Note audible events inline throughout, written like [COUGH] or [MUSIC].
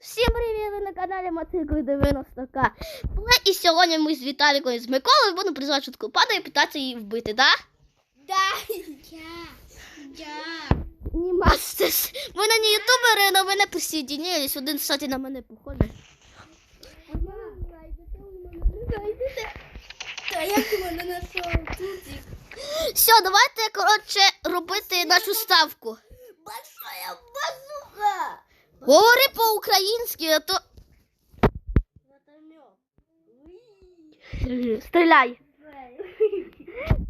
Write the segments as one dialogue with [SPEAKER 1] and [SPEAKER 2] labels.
[SPEAKER 1] Всім привіт! Ви на каналі Мотику 90к. І сьогодні ми з Віталіком і з Миколою будемо призвати шутку паду і питатися її вбити, да?
[SPEAKER 2] Да, я, я.
[SPEAKER 1] Ні, мастers. Ви на не ютубери, але ви не присоединились. Один, кстати, на мене похожий.
[SPEAKER 2] Та як ти мене знайшов? Тутик.
[SPEAKER 1] Все, давайте, коротше, робити нашу ставку.
[SPEAKER 2] Большая базука.
[SPEAKER 1] Говори по-українськи, а то стріляй.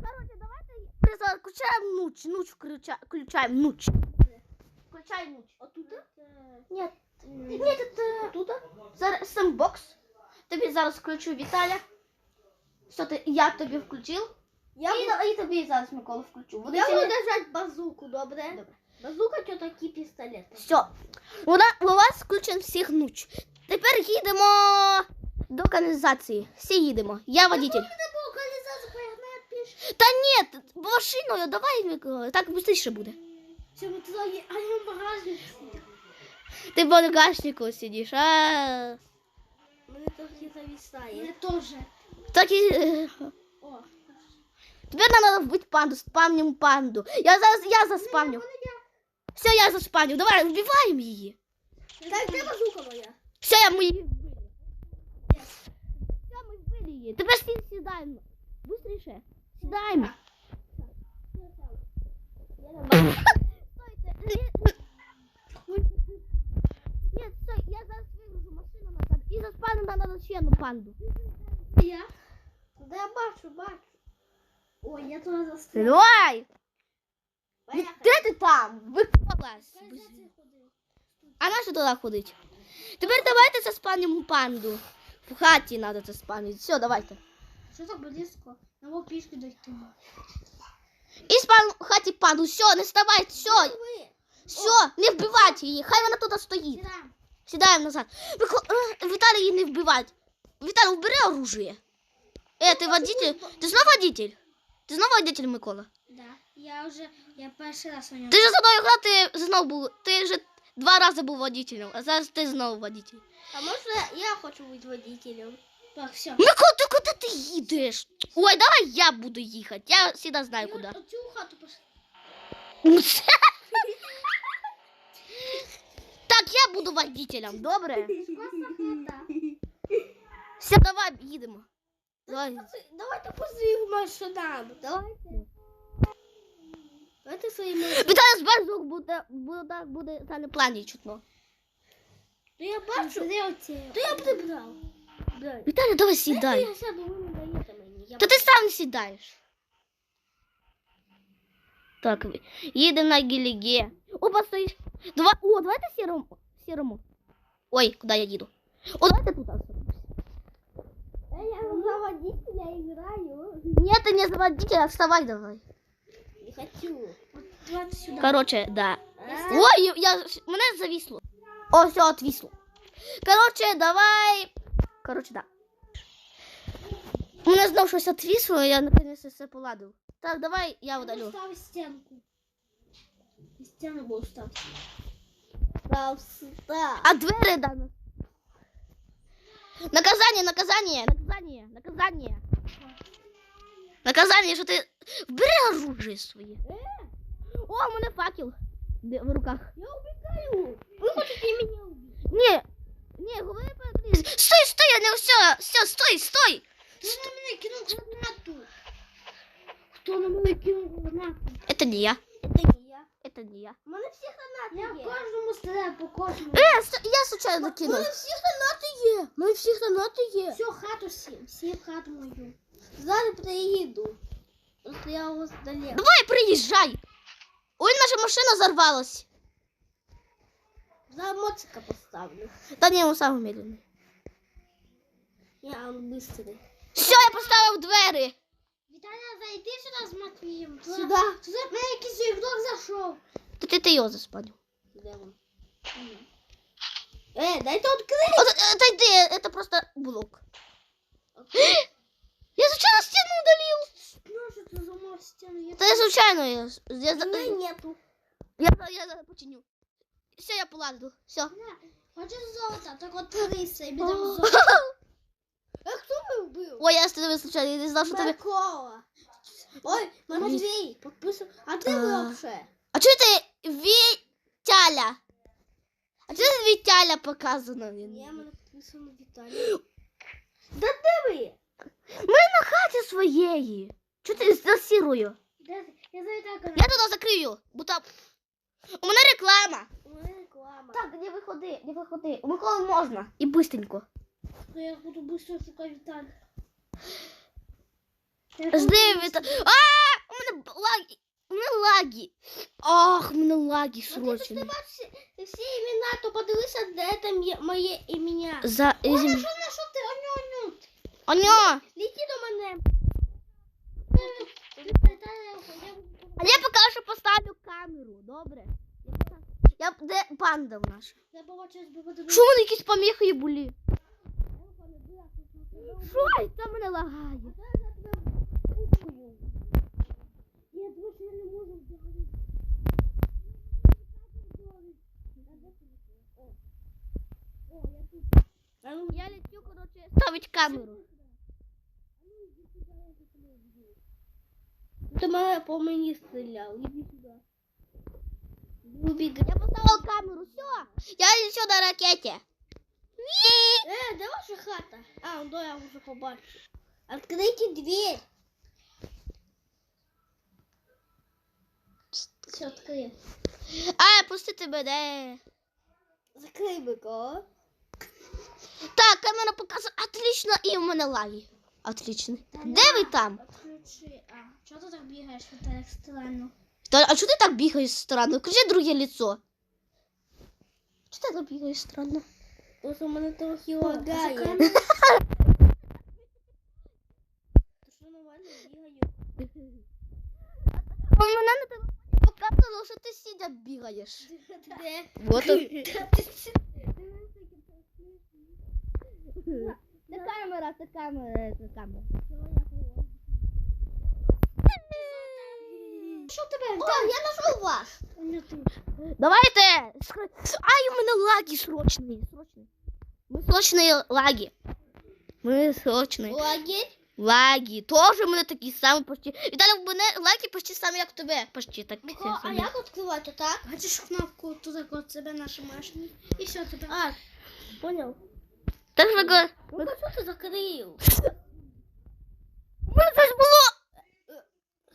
[SPEAKER 1] Короче, давайте включаємо нуч, нуч включа, включаем нуч. Включай нуч.
[SPEAKER 2] Оттуда?
[SPEAKER 1] Нет, нет, это тут. Зараз сендбокс. Тобі зараз включу Віталя. Що ти, я тобі включив.
[SPEAKER 2] Я
[SPEAKER 1] і, і тобі зараз Микола включу. Вони
[SPEAKER 2] Я буду держать базуку, добре?
[SPEAKER 1] Добре.
[SPEAKER 2] Базука це такі пістолети.
[SPEAKER 1] Все. Вона, у вас включен всіх нуч. Тепер їдемо до каналізації. Всі їдемо. Я водитель. Та ні, машиною давай, Микола. Так швидше буде.
[SPEAKER 2] Все, ми туди є, а я в багажник.
[SPEAKER 1] Ти в багажнику сидиш, а
[SPEAKER 2] Мене трохи завісає. Мене теж.
[SPEAKER 1] так і. е,
[SPEAKER 2] О.
[SPEAKER 1] Тепер нам треба вбити панду, спамнім панду. Я зараз я заспамню. Все, я заспамню. Давай, вбиваємо її.
[SPEAKER 2] Так, де базука моя?
[SPEAKER 1] Все, я ми її вбили. Все, ми вбили її. Тепер всі сідаємо. Быстріше. Сідаємо. Стойте. Нет, стой, я зараз вигружу машину назад і заспавню на надо ще одну панду.
[SPEAKER 2] Я? Да я бачу, бачу. Ой, я туди застряла.
[SPEAKER 1] Давай!
[SPEAKER 2] Поїхали.
[SPEAKER 1] Де ти там? Виколась. А на що туди ходить? Тепер давайте заспавнимо панду. В хаті треба це спавнити. Все, давайте.
[SPEAKER 2] Що так близько? На пішки дойти.
[SPEAKER 1] І спавнимо в хаті панду. Все, не вставай, все.
[SPEAKER 2] Ви.
[SPEAKER 1] Все, не вбивайте її. Хай вона тут стоїть.
[SPEAKER 2] Сідаємо.
[SPEAKER 1] Сідаємо назад. Мико- е, Віталій її не вбивать. Віталій, убери оружие. Е, ти водитель? Ти знов водитель? Ти знов водитель, Микола?
[SPEAKER 2] Да. Я вже, я перший раз у нього.
[SPEAKER 1] Ти ж за мною грав, ти знов був. Ти вже два рази був водителем, а зараз ти знову водитель.
[SPEAKER 2] А можна я хочу бути водителем? Так, все.
[SPEAKER 1] Микола, ти куди ти їдеш? Ой, давай я буду їхати. Я завжди знаю куди.
[SPEAKER 2] Оцю хату пошли. [LAUGHS]
[SPEAKER 1] Так, я буду водителем, добре? Все, давай їдемо. Давай.
[SPEAKER 2] Давайте позив машинам. Давайте. Давайте своїми.
[SPEAKER 1] Віталій [GASPS] з звук буде, буде, буде та не плані чутно.
[SPEAKER 2] То я бачу. То я б не брав. Дай.
[SPEAKER 1] Віталій, давай сідай.
[SPEAKER 2] Я сяду, ви не даєте мені. Я
[SPEAKER 1] Та ти сам сідаєш. Так, ви- їдемо на гіліге. Опа, стоїш. Два... О, давайте сірому. Сірому. Ой, куди я їду? О, давайте тут остановимся.
[SPEAKER 2] Я за водителя играю.
[SPEAKER 1] Ні, ти не за водителя, вставай давай.
[SPEAKER 2] Не хочу.
[SPEAKER 1] Короче, да.
[SPEAKER 2] А?
[SPEAKER 1] Ой, я, мене зависло. О, все, отвисло. Короче, давай. Короче, да. Мене знов щось отвисло, я наконец все поладив. Так, давай я удалю.
[SPEAKER 2] Ставь стенку. Стену буду ставить. Став сюда.
[SPEAKER 1] А двері да. Наказання, наказання, наказання, наказання. Наказання, що ти бери оружие своє. О, у мене факел Де- в руках.
[SPEAKER 2] Я убегаю. Вы хотите меня убить?
[SPEAKER 1] Ні, ні, говори по Стой, стой, я не все, все, стой, стой.
[SPEAKER 2] Кто на меня кинул гранату? Кто на меня кинул гранату?
[SPEAKER 1] Это не я,
[SPEAKER 2] Это не я.
[SPEAKER 1] это не я.
[SPEAKER 2] У мене всі гранати Я кожному стріляю по кожному.
[SPEAKER 1] Е, ст- я случайно кинув.
[SPEAKER 2] всі гранати є. У мене всі гранати є. Всю хату всім. Всі в хату мою. Зараз приїду. Просто я вас далеко.
[SPEAKER 1] Давай, приїжджай. Ой, наша машина взорвалась.
[SPEAKER 2] За моцика поставлю.
[SPEAKER 1] Та ні, він самий медленний.
[SPEAKER 2] Я он быстрый.
[SPEAKER 1] Все, я поставив двері.
[SPEAKER 2] Віталя, зайди сюди з Матвієм. Сюди. Сюди мене якийсь ігрок зайшов.
[SPEAKER 1] Та ти, ти його заспанив.
[SPEAKER 2] Де він? Е, дайте відкрити.
[SPEAKER 1] От, это йди, это просто блок. [GASPS] Я случайно стену удалил.
[SPEAKER 2] стіну?
[SPEAKER 1] Да я случайно, я, я,
[SPEAKER 2] Ні,
[SPEAKER 1] я,
[SPEAKER 2] нету.
[SPEAKER 1] я, я, я починю. Все, я поладу. Все.
[SPEAKER 2] Хочеш золото? Так от подивися, і підемо золото. А хто ми вбив?
[SPEAKER 1] Ой, я з тебе случайно, я не знав, що тебе.
[SPEAKER 2] Микола. Ой, Матвій, підписуй. А ти
[SPEAKER 1] А.
[SPEAKER 2] вообще?
[SPEAKER 1] А чого ти Вітяля? А чого ти Вітяля показано?
[SPEAKER 2] Ні, мене підписано Віталій. Да де ви?
[SPEAKER 1] Ми на хаті своєї. Чого ти за сірою?
[SPEAKER 2] Де ти? Я за Віталіка.
[SPEAKER 1] Я туди закрию, бо там. У мене реклама.
[SPEAKER 2] У мене реклама.
[SPEAKER 1] Так, не виходи, не виходи. У Миколи можна. І бистренько.
[SPEAKER 2] То я буду быстро шукати Віталія.
[SPEAKER 1] Жди, Віта. А! У мене б- лаги. У мене лаги. Ах, у мене лаги
[SPEAKER 2] Ну, ти
[SPEAKER 1] срочно.
[SPEAKER 2] бачиш всі імена, то подивися, де там є моє ім'я.
[SPEAKER 1] За
[SPEAKER 2] Ой,
[SPEAKER 1] зім...
[SPEAKER 2] на що, на що ти? Оню, оню.
[SPEAKER 1] Аньо! А я поки що поставлю камеру, добре? Я де панда наша?
[SPEAKER 2] Я побачив, би
[SPEAKER 1] Що в мене якісь поміхи були? Що це мене лагає?
[SPEAKER 2] Я думаю, що я не можу взяти.
[SPEAKER 1] Я летю, короче, ставить камеру.
[SPEAKER 2] Ти мене по мені стріляв. Іди сюди.
[SPEAKER 1] Я поставила камеру, все. Я лечу на ракете.
[SPEAKER 2] Е, де ваша хата? А, ну я вже побачив. Открийте дверь. Все, відкрив.
[SPEAKER 1] А, пустити мене.
[SPEAKER 2] Закрий Микола.
[SPEAKER 1] Так, камера показує. Отлично, і в мене лаги. Отлично. Де ви там?
[SPEAKER 2] Отключи. А, чого ти так бігаєш? Це так странно.
[SPEAKER 1] Та, а чого ти так бігаєш странно? Включи друге лицо. Чого ти так бігаєш странно?
[SPEAKER 2] Тому що мене трохи лагає.
[SPEAKER 1] закрий. [LAUGHS]
[SPEAKER 2] Ти що нормально бігаю?
[SPEAKER 1] У мене на телефоні показувало, що ти сидя бігаєш.
[SPEAKER 2] Де?
[SPEAKER 1] Вот он. [LAUGHS] Це камера, це камера, це камера.
[SPEAKER 2] Що тебе?
[SPEAKER 1] О, я знайшов вас. Давайте. Ай, у мене лаги срочні. Ми срочні лаги. Ми срочні.
[SPEAKER 2] Лагерь?
[SPEAKER 1] Лаги. Тоже у мене такі самі почти. Віталій, у мене лаги почти самі, як тебе. Почти так.
[SPEAKER 2] Микола, а
[SPEAKER 1] самі.
[SPEAKER 2] як відкривати, так? Бачиш кнопку, туди от себе нажимаєш. І все, тебе. А, понял.
[SPEAKER 1] Так що таке?
[SPEAKER 2] Ну, що ти закрив?
[SPEAKER 1] У мене щось було.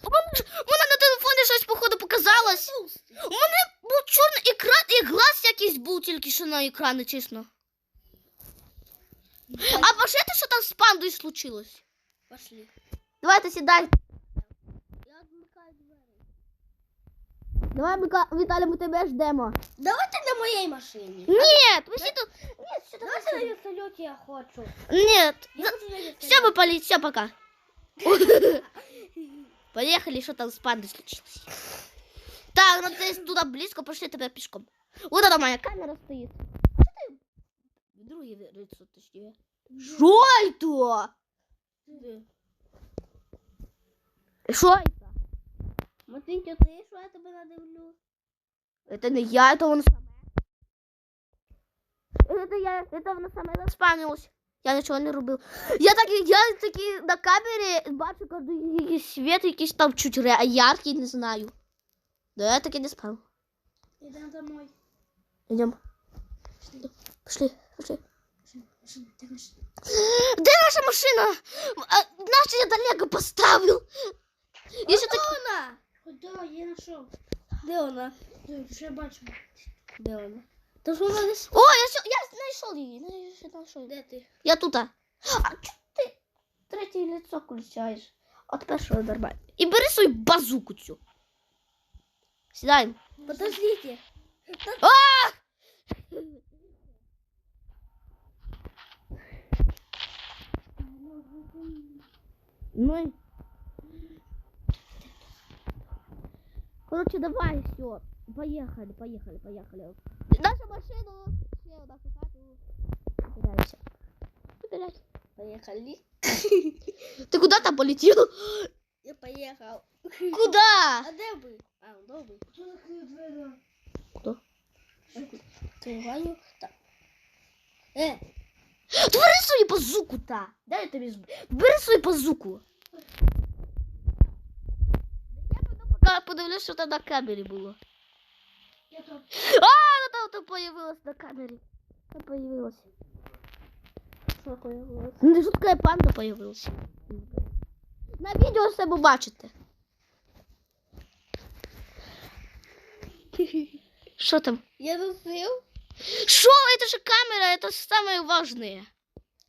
[SPEAKER 1] У мене, ж- на телефоні щось, походу, показалось. У мене був чорний екран і глаз якийсь був тільки що на екрані, чесно. А пошли, що там з пандою случилось?
[SPEAKER 2] Пошли.
[SPEAKER 1] Давайте сідай.
[SPEAKER 2] Я відмикаю двері.
[SPEAKER 1] Давай. Віталій, ми тебе ждемо.
[SPEAKER 2] Давайте на моїй машині.
[SPEAKER 1] Ні, ви всі тут. Ні, все,
[SPEAKER 2] Давайте на вертольоті я хочу.
[SPEAKER 1] Ні,
[SPEAKER 2] Я хочу на вертольоті.
[SPEAKER 1] все, мы полетели, все, пока. [LAUGHS] Поехали, что там с пандой случилось. Так, ну ты туда близко, пошли тогда пешком. Вот она моя камера стоит. Что ты? Другие лицо, точнее. Что это? Что это?
[SPEAKER 2] Матвінька, ти що я тебе надивлю?
[SPEAKER 1] Это не я, это он сам. Это я, это вона саме заспамилась. Я нічого не робив. Я так, я таки на камері бачу, коли якийсь світ, якийсь там чуть ре- яркий, не знаю. Да я таки не спав.
[SPEAKER 2] Ідемо домой.
[SPEAKER 1] Идем. Пошли, пошли.
[SPEAKER 2] Машина, так машина.
[SPEAKER 1] Де наша машина? А, нашу я далеко поставив. Я ще так...
[SPEAKER 2] вона? Куди? Я знайшов. Де вона? Де, вже бачу. Де вона? Та ж вона не
[SPEAKER 1] О, я, ще- я знайшов її. знайшов, знайшов.
[SPEAKER 2] Де ти?
[SPEAKER 1] Я тут. А чого ти третє лицо включаєш? От першого нормально. І бери свою базуку цю. Сідаємо.
[SPEAKER 2] Подождите.
[SPEAKER 1] А! Ну и... Короче, давай, все. Поехали, поехали, поехали. Нашу машину, все, в нашу хату. Собираемся. Собирайся.
[SPEAKER 2] Поехали. [LAUGHS]
[SPEAKER 1] Ты куда там полетел? [GASPS]
[SPEAKER 2] Я поехал.
[SPEAKER 1] Куда? [LAUGHS]
[SPEAKER 2] А де ви? А, добре. Хто закрив двері?
[SPEAKER 1] Хто?
[SPEAKER 2] Открываю. Так. Э,
[SPEAKER 1] Бери свою базуку, та. Дай я тобі зб... Бери свою базуку. Я піду поки подивлюсь, що там на камері було.
[SPEAKER 2] я тут.
[SPEAKER 1] А, там, там появилось на камері. Там появилось.
[SPEAKER 2] Что появилось?
[SPEAKER 1] Ну, жуткая панда появилась. На відео все ви бачите. [LAUGHS] Що там?
[SPEAKER 2] Я засыл.
[SPEAKER 1] Що? Это же камера, это самое важное.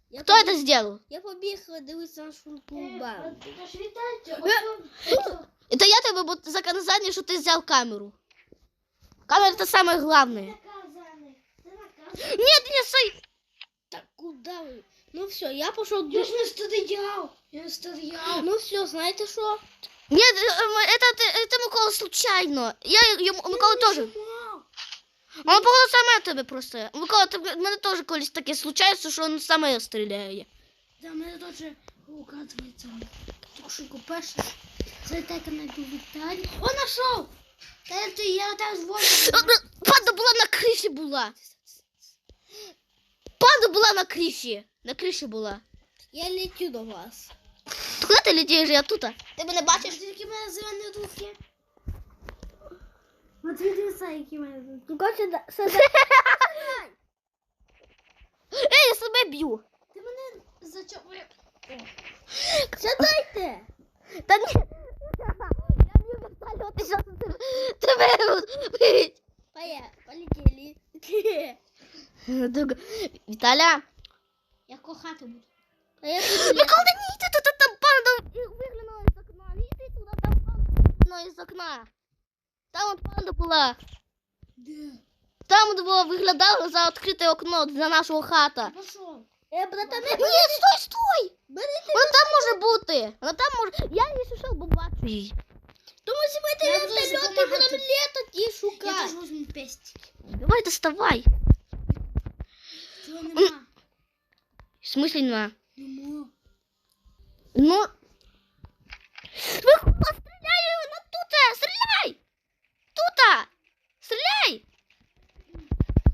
[SPEAKER 2] Я
[SPEAKER 1] Кто это сделал?
[SPEAKER 2] Я побігла дивитися на шунку банду. [LAUGHS]
[SPEAKER 1] Это я тебе бо за наказание, что ты взял камеру. Камера это самое главное. Нет, не стой.
[SPEAKER 2] Так куда вы? Ну все, я пошел. Я ж не стоял. Я не стоял. Ну все, знаете что?
[SPEAKER 1] Нет, э, э, это, ты- это Микола случайно. Я ему, Микола тоже. Он Микола саме тебе просто. Микола, ти, в мене теж колись таке случається, що він саме стріляє.
[SPEAKER 2] Да, мене теж указується. Тільки що купеш. Це так найду Віталій. О, нашов! Та це я там
[SPEAKER 1] Е,
[SPEAKER 2] звоню.
[SPEAKER 1] е, Панда була на криші була. Панда була на криші. На криші була.
[SPEAKER 2] Я летю до вас.
[SPEAKER 1] То Куди ти летиш? Я тут. Ти мене бачиш?
[SPEAKER 2] Тільки в мене зелені духи. От дивися, які в мене духи. Ну, короче, да, [LAUGHS]
[SPEAKER 1] Ей, я себе б'ю.
[SPEAKER 2] Ти мене зачепив. Сядайте!
[SPEAKER 1] Та ні. Я б'ю вертольот, і зараз [LAUGHS] тебе бить.
[SPEAKER 2] Поя, полетели.
[SPEAKER 1] Так, Віталя.
[SPEAKER 2] Я кохати буду. А я
[SPEAKER 1] Микола, не йди туди, там панда виглянула із окна. Не йди туди, там панда виглянула із окна. Там от панда була.
[SPEAKER 2] Де?
[SPEAKER 1] Там от було виглядало за відкрите окно за нашого хата.
[SPEAKER 2] Пошел. Е, брата, не
[SPEAKER 1] Ні, стой, стой!
[SPEAKER 2] Берите.
[SPEAKER 1] Вона там може бути. Вона там може. Я її шукав, бо бачу її.
[SPEAKER 2] Тому знімайте
[SPEAKER 3] Я буду
[SPEAKER 2] вертольот і
[SPEAKER 3] допомагати.
[SPEAKER 2] будемо літати і
[SPEAKER 3] Я
[SPEAKER 2] шукати.
[SPEAKER 3] теж возьму пестик.
[SPEAKER 1] Давай доставай.
[SPEAKER 3] Цього нема.
[SPEAKER 1] В смысле нема?
[SPEAKER 3] Нема.
[SPEAKER 1] Ну. Виходь, стріляй на тута! Стріляй! Тута! Стріляй!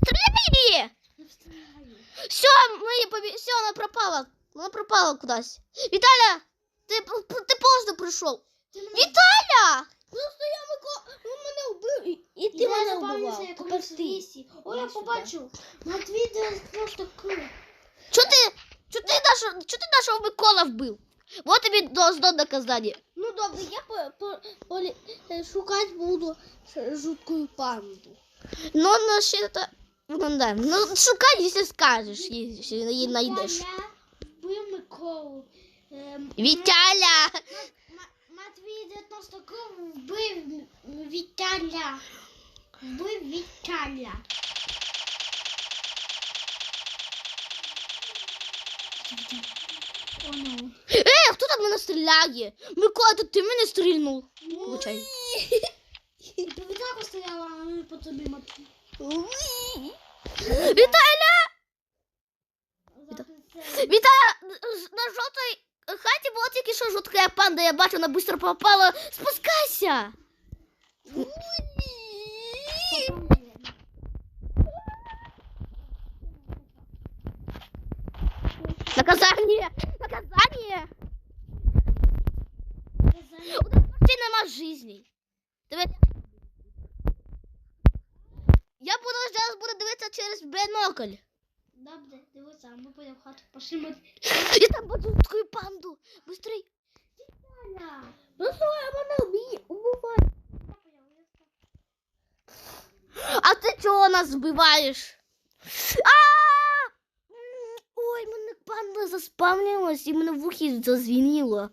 [SPEAKER 1] Стріляй її!
[SPEAKER 3] Я встигаю.
[SPEAKER 1] Все, ми її побі... Все, вона пропала. Вона пропала кудись. Віталя! Ти, ти поздно прийшов. Віталя!
[SPEAKER 2] Просто я Мико... він мене вбив, і, ти мене вбивав. Тепер ти.
[SPEAKER 3] О, я побачив. Матвій де просто крив.
[SPEAKER 1] Чо ти, чо ти, нашого, чо ти нашого Микола вбив? Вот тобі до, до наказання.
[SPEAKER 2] Ну добре, я по, по, полі- е, шукати буду жуткую панду.
[SPEAKER 1] Ну, ну, ще це... Ну, да. Ну, шукай, якщо скажеш, якщо її знайдеш.
[SPEAKER 3] Я вбив Миколу. Ем,
[SPEAKER 1] Віталя!
[SPEAKER 3] Ма- Матвій 19 крив вбив Віталя. Вбив Віталя. О, ну.
[SPEAKER 1] Ей, хто там мене стріляє? Микола, то ти мене стрільнув. Получай.
[SPEAKER 3] Ти так стояла, а ми по тобі Матвій.
[SPEAKER 1] Віталя! Віталя! На жовтій хаті була тільки що жутка панда, я бачу, вона швидко попала. Спускайся! Наказание! Наказание! У нас почти нема жизней. Тебе... Я буду зараз буду дивитися через бінокль.
[SPEAKER 3] Добре, дивися, а ми підемо в хату. Пошли ми.
[SPEAKER 1] Я там бачу жуткую панду. Быстрей.
[SPEAKER 3] Аля.
[SPEAKER 2] Ну що, я мене вб'є, убиває.
[SPEAKER 1] А ти чого нас збиваєш? А! М, Ой, мене панда заспавнилась і мене в ухі зазвініло.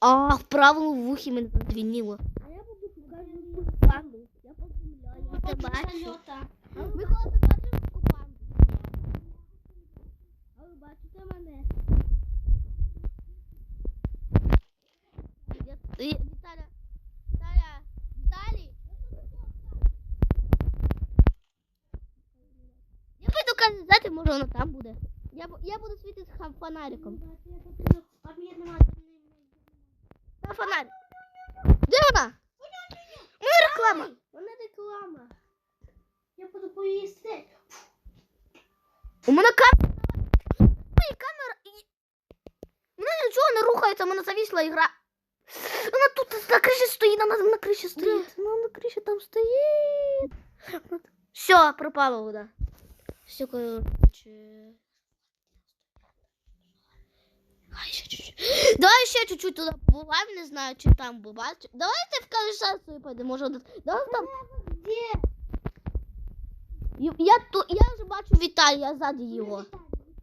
[SPEAKER 1] А, в правому вухі мене зазвініло.
[SPEAKER 2] А я буду шукати панду. Я по землі, я
[SPEAKER 1] Ти
[SPEAKER 2] тебе
[SPEAKER 1] бачиш?
[SPEAKER 3] Сальота.
[SPEAKER 1] Микола, ти
[SPEAKER 2] бачите мене?
[SPEAKER 1] Я- я- Віталя, Віталя, Віталій. Я піду каналізати, може вона там буде. Я, бу- я буду світити ха- фонариком.
[SPEAKER 3] Там є нема.
[SPEAKER 1] Та фонарик. Де вона? Ну, реклама.
[SPEAKER 2] Вона реклама.
[SPEAKER 3] Я буду поїсти.
[SPEAKER 1] У мене камера. нічого не рухається, у мене завісла ігра. Вона тут на криші стоїть, вона на криші стоїть. Вона на криші там стоїть. Все, пропала вода. Все, короче. Ай, ще чуть-чуть. Давай ще чуть-чуть туди побуваємо, не знаю, чи там бувати. Давайте в каналізацію пойдемо, може, от- давай там.
[SPEAKER 3] Де?
[SPEAKER 1] Я, я, ту- я вже бачу Віталія ззаді його.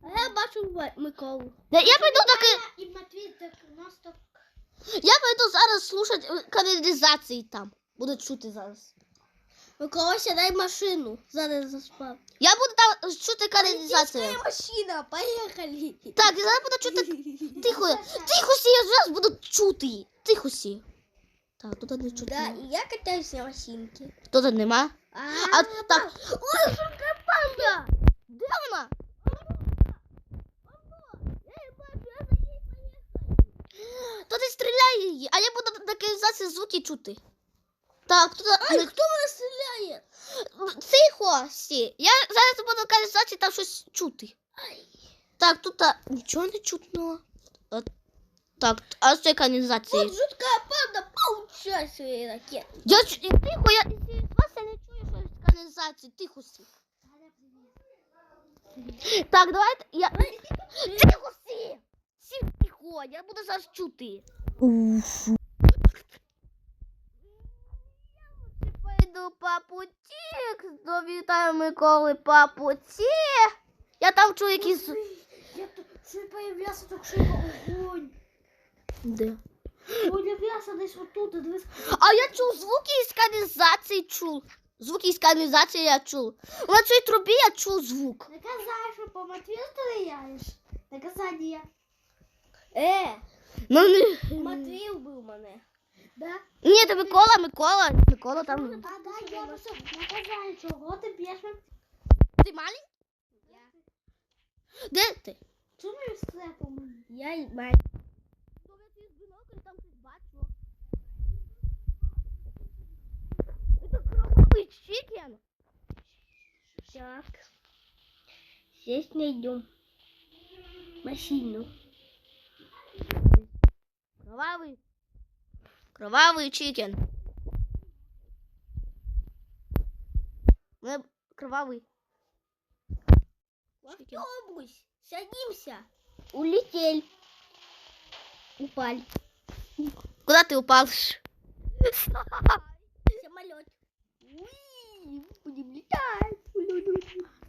[SPEAKER 2] А я бачу Ва- Миколу.
[SPEAKER 1] Да, я пойду таки.
[SPEAKER 3] І Матвій так нас так.
[SPEAKER 1] Я пойду зараз слушати е, каналізації там. Буду чути зараз.
[SPEAKER 2] Микола, сідай в машину. Зараз заспав.
[SPEAKER 1] Я буду там чути каналізацію.
[SPEAKER 2] машина, поїхали.
[SPEAKER 1] Так, я зараз буду чути. [LAUGHS] Тихо, тихо сі, я зараз буду чути. Тихо сі. Так, тут не чути.
[SPEAKER 2] Да, і я катаюсь на машинці.
[SPEAKER 1] Тут нема.
[SPEAKER 2] А,
[SPEAKER 1] А так. Ой, шумка панда! Де вона? То ти стріляє її, а я буду на каналізації звуки чути. Так, тут
[SPEAKER 2] Ай, хто мене стріляє?
[SPEAKER 1] Тихо, сі. Я зараз буду на каналізації там щось чути. Так, тут а, нічого не чутно. От, так, а з цієї каналізації.
[SPEAKER 2] От жутка панда получай свої ракети.
[SPEAKER 1] Я чу- і тихо, я і з вас я не чую, що з каналізації. Тихо сі. Так, давайте. Я... Тихо сі! Сі, Тихо, я буду зараз чути. Я пойду по путі, довітаю Миколи по путі. Я там чую якісь...
[SPEAKER 3] Я тут це появлявся так що огонь.
[SPEAKER 1] Де?
[SPEAKER 3] Появлявся десь отут, дивись.
[SPEAKER 1] А я чув звуки із каналізації чув. Звуки із каналізації я чув. На цій трубі я чув звук.
[SPEAKER 3] Не казав, що по Матвію стріляєш. Наказання.
[SPEAKER 2] Е,
[SPEAKER 1] Ну, не...
[SPEAKER 2] Матвій вбив мене.
[SPEAKER 3] Да?
[SPEAKER 1] Ні, це Микола, Микола. Микола там.
[SPEAKER 3] А, да, я все наказання, чого ти б'єш мене?
[SPEAKER 1] Ти маленький? Де ти?
[SPEAKER 3] Чому я стрепом?
[SPEAKER 2] Я й мать.
[SPEAKER 1] Это кровавый чикен.
[SPEAKER 2] Так. Здесь найдем машину.
[SPEAKER 1] Кровавый. Кровавый чикен. Мы- Кровавый. Чикен.
[SPEAKER 2] Автобус. Садимся. Улетели. Упали.
[SPEAKER 1] Куда ты упал? [LAUGHS]
[SPEAKER 2] Самолет. Уи, будем летать.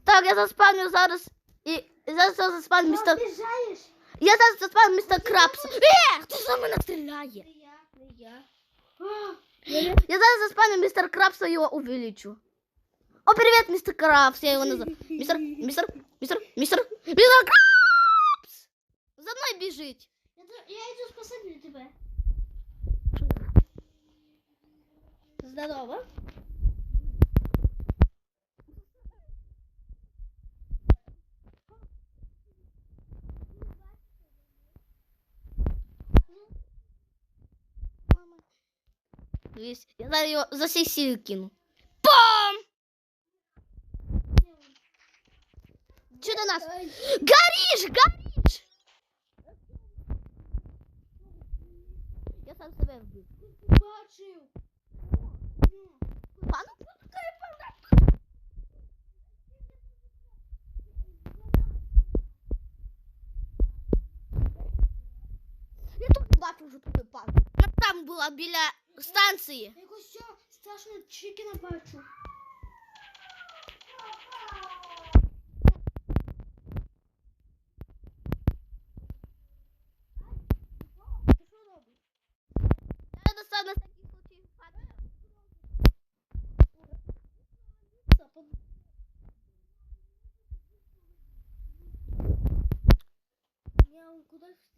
[SPEAKER 1] Так, я заспавню зараз. І зараз я заспавню містер.
[SPEAKER 3] Обіжаєш?
[SPEAKER 1] Я зараз заспавню містер Крабс. Е, хто за мене стріляє?
[SPEAKER 3] Не я.
[SPEAKER 2] Не я.
[SPEAKER 3] А,
[SPEAKER 1] Я зараз заспавню містер Крабса і його увеличу. О, привіт, містер Крабс. Я його називаю. Містер, містер, містер, містер, містер Крабс! За мною біжить.
[SPEAKER 3] Я, т- я йду спасати тебе.
[SPEAKER 2] Здорово.
[SPEAKER 1] Дивись, я зараз його за всі сили кину. Пам! Що до нас? Гориш, гориш! Я сам себе вбив.
[SPEAKER 3] Бачив.
[SPEAKER 1] Пану Я тут бачу вже тут пан. Там була біля станції.
[SPEAKER 3] Якось що страшно чикіна бачу.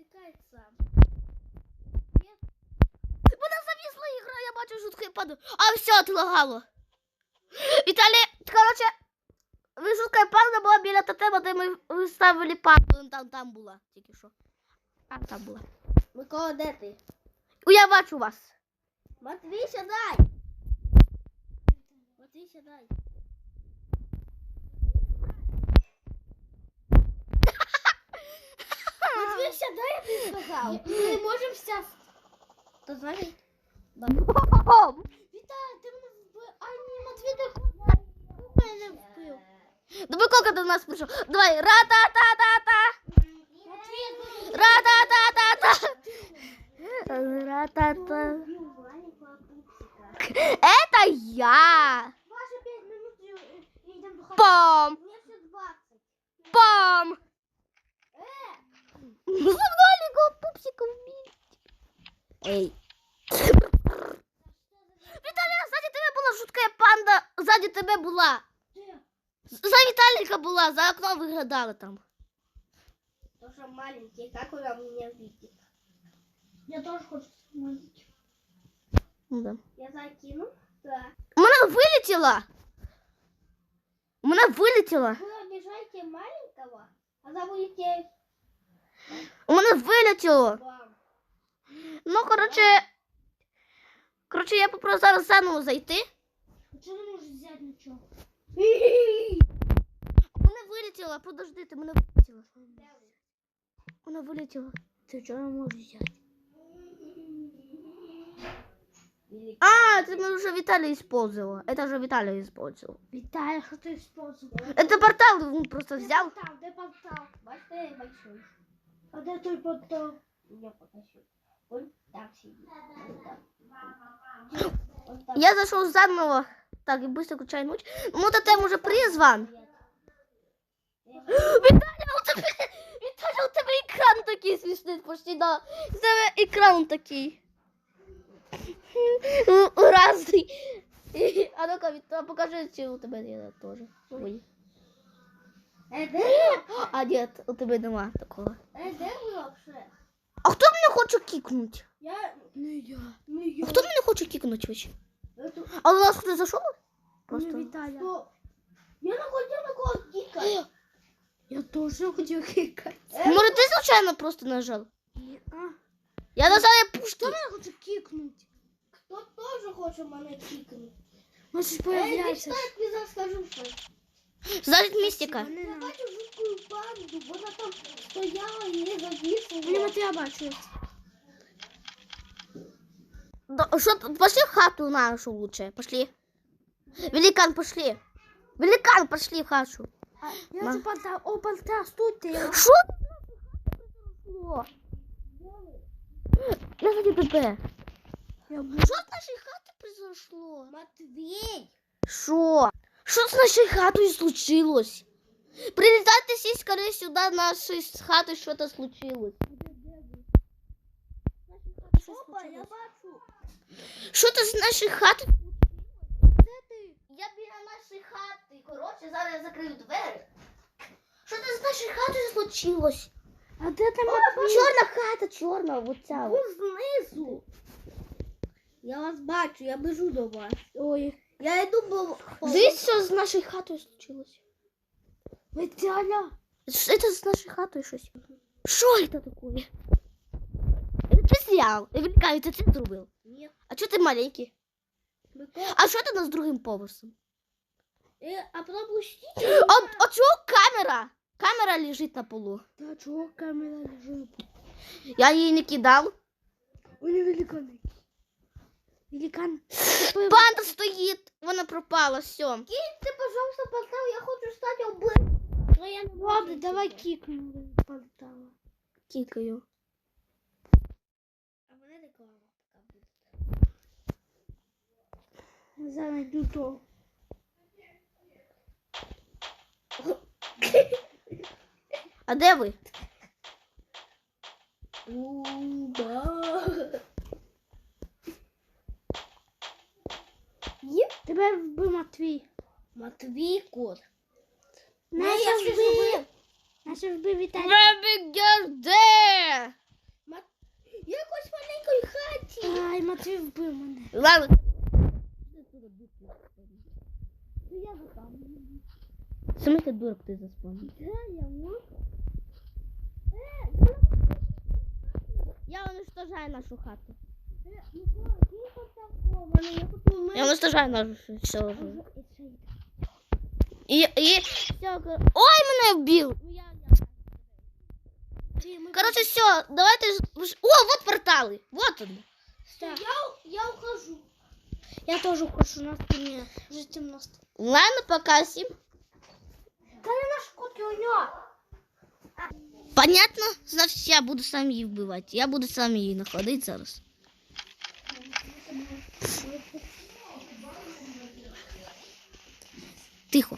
[SPEAKER 3] Ти що
[SPEAKER 1] хочу жутко паду. А все отлагало. Віталій, коротше, ви жутка падла була біля тотема, де ми виставили падлу. Там там была, Тільки що. А там була.
[SPEAKER 2] Микола, де ти?
[SPEAKER 1] Я бачу вас.
[SPEAKER 2] Матвій, сідай. Матвій, сідай. [LAUGHS] Матвій, сідай, я тебе сказал. Мы можем сейчас. То знаєш?
[SPEAKER 1] Бом!
[SPEAKER 2] Вітаю, ти мене вбив. А ні, Матвій не мене вбив.
[SPEAKER 1] Давай кока до нас прийшов. Давай, ра-та-та-та-та.
[SPEAKER 2] Матвій,
[SPEAKER 1] Ра-та-та-та-та. Ра-та-та. Это я.
[SPEAKER 2] Ваша 5 минут і йдемо
[SPEAKER 1] була жуткая панда. Ззаді тебе була.
[SPEAKER 2] де?
[SPEAKER 1] За Віталіка була, за окном виглядала там.
[SPEAKER 2] Тоже маленький, как он меня видит? Я тоже хочу смотреть.
[SPEAKER 1] Ну да.
[SPEAKER 2] Я закину. Да.
[SPEAKER 1] У мене вилетіла. У мене вилетіла.
[SPEAKER 2] Вы обижаете маленького, а забудете
[SPEAKER 1] У мене вилетіло.
[SPEAKER 2] вам.
[SPEAKER 1] Ну, коротше. Коротше, я попрошу зараз заново зайти.
[SPEAKER 2] Почему не можешь взять ничего?
[SPEAKER 1] У мене вилетіло, подожди, ти мене вилетіло. Вона вилетіла.
[SPEAKER 2] Ты что не можешь взять?
[SPEAKER 1] А, це ми вже Віталій использовала. Это вже Віталій использовал.
[SPEAKER 2] Виталий, что ты использовал?
[SPEAKER 1] Это портал він просто взяв.
[SPEAKER 2] Портал, где портал? Большой, большой. А где твой портал? Я покажу. Он там сидит. Он там. Он там.
[SPEAKER 1] Я зайшов заново. Так, і быстро включаю ночь. Ну, то тем уже призван. Віталя, у тебе, Віталя, у тебе екран такий смішний, почти, да. У тебе екран такий. Ну, Разний. А ну-ка, Віта, покажи, чи у тебе є теж. Ой.
[SPEAKER 2] Э, где?
[SPEAKER 1] А, ні, у тебе нема такого.
[SPEAKER 2] Э, где вы вообще?
[SPEAKER 1] А хто мене хоче кікнути?
[SPEAKER 2] Я... Ну я. Ну
[SPEAKER 1] А
[SPEAKER 2] я.
[SPEAKER 1] хто мене хоче кікнути вообще?
[SPEAKER 2] Это... [GASPS]
[SPEAKER 1] А у нас хтось зайшов? Просто.
[SPEAKER 2] Виталя. Я не хотел на кого кикать. Я тоже хотел кикать.
[SPEAKER 1] Може, ти случайно просто нажав?
[SPEAKER 2] А?
[SPEAKER 1] Я нажав пушки.
[SPEAKER 2] я хочу кикнуть? Кто тоже хочет меня кикнуть? Можешь
[SPEAKER 3] Эй,
[SPEAKER 2] появляться. Эй, я скажу, что.
[SPEAKER 1] Зараз містика.
[SPEAKER 2] Я бачу жуткую панду, вона там стояла і не завісила.
[SPEAKER 3] Мені Матвія бачу.
[SPEAKER 1] Да, Что, пошли в хату нашу лучше. Пошли. Великан, пошли. Великан, пошли в хату.
[SPEAKER 3] Я
[SPEAKER 1] Ма.
[SPEAKER 3] за портал. О, портал, стойте.
[SPEAKER 1] Что? Я за.
[SPEAKER 3] Я
[SPEAKER 1] Что с нашей хаты произошло?
[SPEAKER 2] Матвей!
[SPEAKER 1] Что? Что с нашей хатой случилось? Прилетайте все скорее сюда, нашей с хатой что-то случилось.
[SPEAKER 2] Опа, я бачу.
[SPEAKER 1] Что-то с нашей хати. Я біля нашої хати. Коротше, зараз я закрию двері. Що це з нашої хати случилось?
[SPEAKER 3] А де там
[SPEAKER 1] Чорна хата, чорна, оця.
[SPEAKER 2] Ви знизу. Я вас бачу, я біжу до вас.
[SPEAKER 3] Ой,
[SPEAKER 2] Я йду по... по-
[SPEAKER 1] Дивіться, що з нашою хатою случилось.
[SPEAKER 3] Виталя.
[SPEAKER 1] Що це з нашою хатою щось? Що це таке? Це серіал. Я вилікаю, це ти зробив.
[SPEAKER 2] Ні.
[SPEAKER 1] А чого ти маленький?
[SPEAKER 2] Микола,
[SPEAKER 1] А що ти нас другим поверхом?
[SPEAKER 2] е, а пропустіть.
[SPEAKER 1] А, а чого камера? Камера лежить на полу.
[SPEAKER 3] Та чого камера лежить?
[SPEAKER 1] Я її не кидав.
[SPEAKER 3] У нього великан. Великан. [LAUGHS]
[SPEAKER 1] Панда стоїть, вона пропала, все.
[SPEAKER 2] Киньте, пожалуйста, портал, я хочу стати обли. Ну, я не
[SPEAKER 3] Ладно,
[SPEAKER 2] можу.
[SPEAKER 3] давай кикнем портал.
[SPEAKER 1] Кікаю.
[SPEAKER 3] Зараз йду то.
[SPEAKER 1] А де ви?
[SPEAKER 2] Є?
[SPEAKER 3] Тебе вбив Матвій.
[SPEAKER 2] Матвій кот.
[SPEAKER 3] Наша
[SPEAKER 2] я
[SPEAKER 3] вбив.
[SPEAKER 2] вбив.
[SPEAKER 3] Наша вбив Віталій.
[SPEAKER 1] Бебі де?
[SPEAKER 2] В якось маленькій хаті.
[SPEAKER 3] Ай, Матвій вбив мене.
[SPEAKER 1] Ладно. Саме ти дурак ти заспав. Я уничтожаю нашу хату. Я уничтожаю нашу все. І, і... Ой, мене вбив! Ну, я- Короче, все, давайте... О, вот порталы, вот он.
[SPEAKER 3] Я, я ухожу. Я тоже ухожу на спине. Уже темно.
[SPEAKER 1] Ладно, пока всем.
[SPEAKER 3] Да я на шкотке у него.
[SPEAKER 1] Понятно? Значить, я буду сам її вбивати. Я буду сам її знаходити зараз. Тихо.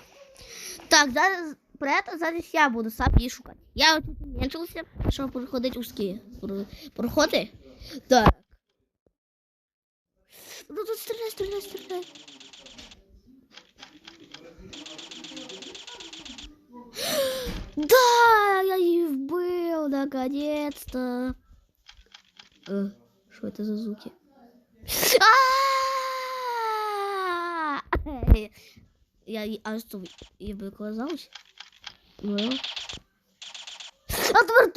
[SPEAKER 1] Так, зараз про це зараз я буду сам її шукати. Я тут уменьшився, щоб проходити узкі про- проходи. Так. Ну тут стріляй, стріляй, стріляй. [GASPS] Да, я її вбив, наконец-то. Э, Що це за звуки? [LAUGHS] А! Я їй аж тут їй виклазався. Ну. А тепер